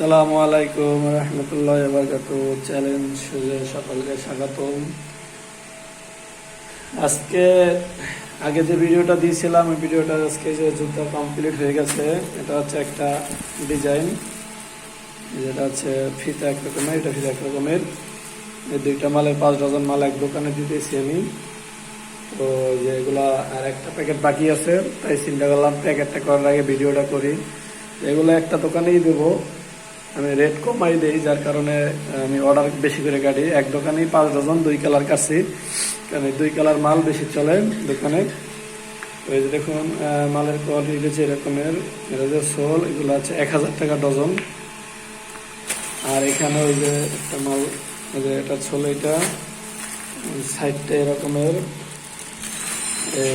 আসসালামু আলাইকুম রহমতুল্লাহ বারকাত চ্যালেঞ্জ সুজে সকলকে স্বাগতম। আজকে আগে যে ভিডিওটা দিয়েছিলাম, ওই ভিডিওটা আজকে যে জুতা কমপ্লিট হয়ে গেছে, এটা হচ্ছে একটা ডিজাইন যেটা হচ্ছে ফিতা এক রকমের, এটা ফিতা এক রকমের। এই দুইটা মালের পাঁচ ডজন মাল এক দোকানে দিতেছি আমি। তো যে এগুলা আর একটা প্যাকেট বাকি আছে, তাই চিন্তা করলাম প্যাকেটটা করার আগে ভিডিওটা করি। এগুলো একটা দোকানেই দেবো। আমি রেট কমাই দেই যার কারণে আমি অর্ডার বেশি করে কাটি। এক দোকানেই পাঁচ ডজন দুই কালার কাটছি। কারণ দুই কালার মাল বেশি চলে দোকানে। এই যে দেখুন মালের কোয়ালিটি হচ্ছে এরকমের। এটা যে সোল, এগুলো আছে এক হাজার টাকা ডজন। আর এখানে ওই যে একটা মাল ওই যে এটা ছোল এটা সাইডটা এরকমের।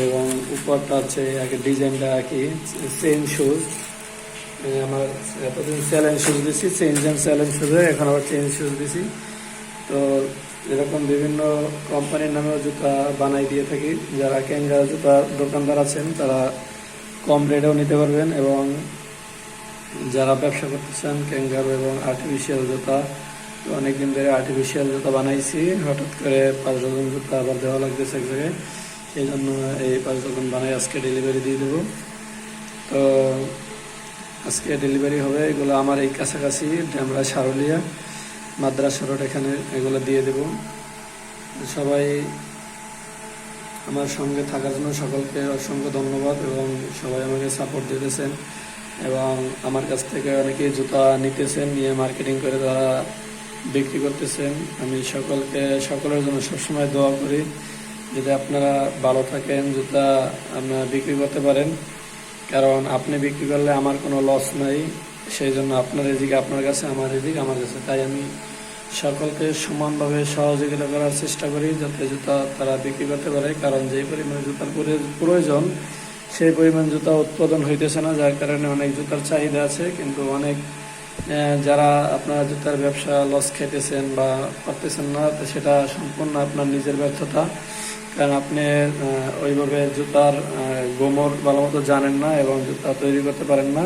এবং উপরটা আছে আগে ডিজাইনটা আর কি সেম শুজ আমার, এতদিন চ্যালেঞ্জ শুজ দিছি চেঞ্জ অ্যান্ড চ্যালেঞ্জ শুজে এখন আবার চেঞ্জ শুজ দিছি তো এরকম বিভিন্ন কোম্পানির নামেও জুতা বানাই দিয়ে থাকি। যারা ক্যাঙ্গা জুতা দোকানদার আছেন, তারা কম রেটেও নিতে পারবেন এবং যারা ব্যবসা করতে চান ক্যাঙ্গারো এবং আর্টিফিশিয়াল জুতা, তো অনেকদিন ধরে আর্টিফিশিয়াল জুতা বানাইছি। হঠাৎ করে পাঁচ ডজন জুতা আবার দেওয়া লাগতেছে এক জায়গায়। সেই জন্য এই পাঁচ ডজন বানাই আজকে ডেলিভারি দিয়ে দেবো। তো আজকে ডেলিভারি হবে, এগুলো আমার এই কাছাকাছি ড্যামরা সারলিয়া মাদ্রাসা রোড এখানে এগুলো দিয়ে দেব। সবাই আমার সঙ্গে থাকার জন্য সকলকে অসংখ্য ধন্যবাদ এবং সবাই আমাকে সাপোর্ট দিতেছেন এবং আমার কাছ থেকে অনেকেই জুতা নিতেছেন, নিয়ে মার্কেটিং করে তারা বিক্রি করতেছেন। আমি সকলকে, সকলের জন্য সবসময় দোয়া করি যদি আপনারা ভালো থাকেন, জুতা আপনারা বিক্রি করতে পারেন। কারণ আপনি বিক্রি করলে আমার কোনো লস নাই সেই জন্য আপনার এদিক আপনার কাছে, আমার এদিক আমার কাছে। তাই আমি সকলকে সমানভাবে সহযোগিতা করার চেষ্টা করি, যাতে জুতা তারা বিক্রি করতে পারে, কারণ যেই পরিমাণে জুতার প্রয়োজন, সেই পরিমাণ জুতা উৎপাদন হইতেছে না, যার কারণে অনেক জুতার চাহিদা আছে। কিন্তু অনেক যারা আপনারা জুতার ব্যবসা লস খেতেছেন বা করতেছেন না সেটা সম্পূর্ণ আপনার নিজের ব্যর্থতা। কারণ আপনি ওইভাবে জুতার গোমর ভালো মতো জানেন না এবং জুতা তৈরি করতে পারেন না।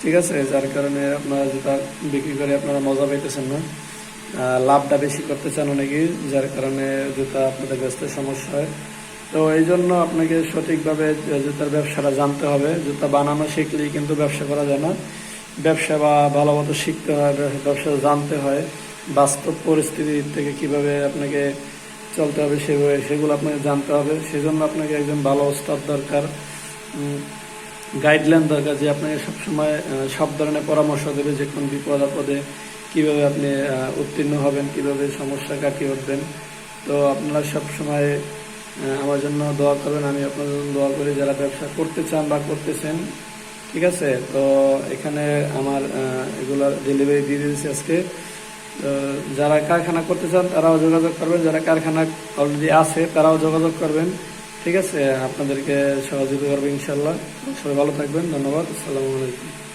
ঠিক আছে, যার কারণে আপনারা জুতা বিক্রি করে আপনারা মজা পাইতেছেন না। লাভটা বেশি করতে চান অনেকেই, যার কারণে জুতা আপনাদের ব্যস্ত সমস্যা হয়। তো এই জন্য আপনাকে সঠিকভাবে জুতার ব্যবসাটা জানতে হবে। জুতা বানানো শিখলেই কিন্তু ব্যবসা করা যায় না। ব্যবসা বা ভালো মতো শিখতে হয়, ব্যবসা জানতে হয়। বাস্তব পরিস্থিতি থেকে কীভাবে আপনাকে চলতে হবে সেভাবে সেগুলো আপনাকে জানতে হবে। সেজন্য আপনাকে একজন ভালো ওস্তাদ দরকার গাইডলাইন দরকার যে আপনাকে সবসময় সব ধরনের পরামর্শ দেবে যে কোন বিপদ আপদে কীভাবে আপনি উত্তীর্ণ হবেন, কীভাবে সমস্যা কাটিয়ে উঠবেন। তো আপনারা সবসময় আমার জন্য দোয়া করবেন, আমি আপনার জন্য দোয়া করি, যারা ব্যবসা করতে চান বা করতেছেন, ঠিক আছে? তো এখানে আমার এগুলা ডেলিভারি দিয়ে দিয়েছি আজকে। যারা কারখানা করতে চান, তারাও যোগাযোগ করবেন। যারা কারখানা অলরেডি আছে, তারাও যোগাযোগ করবেন। ঠিক আছে? আপনাদেরকে সহযোগিতা করবেন ইনশাল্লাহ সবাই ভালো থাকবেন। ধন্যবাদ। আসসালামু আলাইকুম।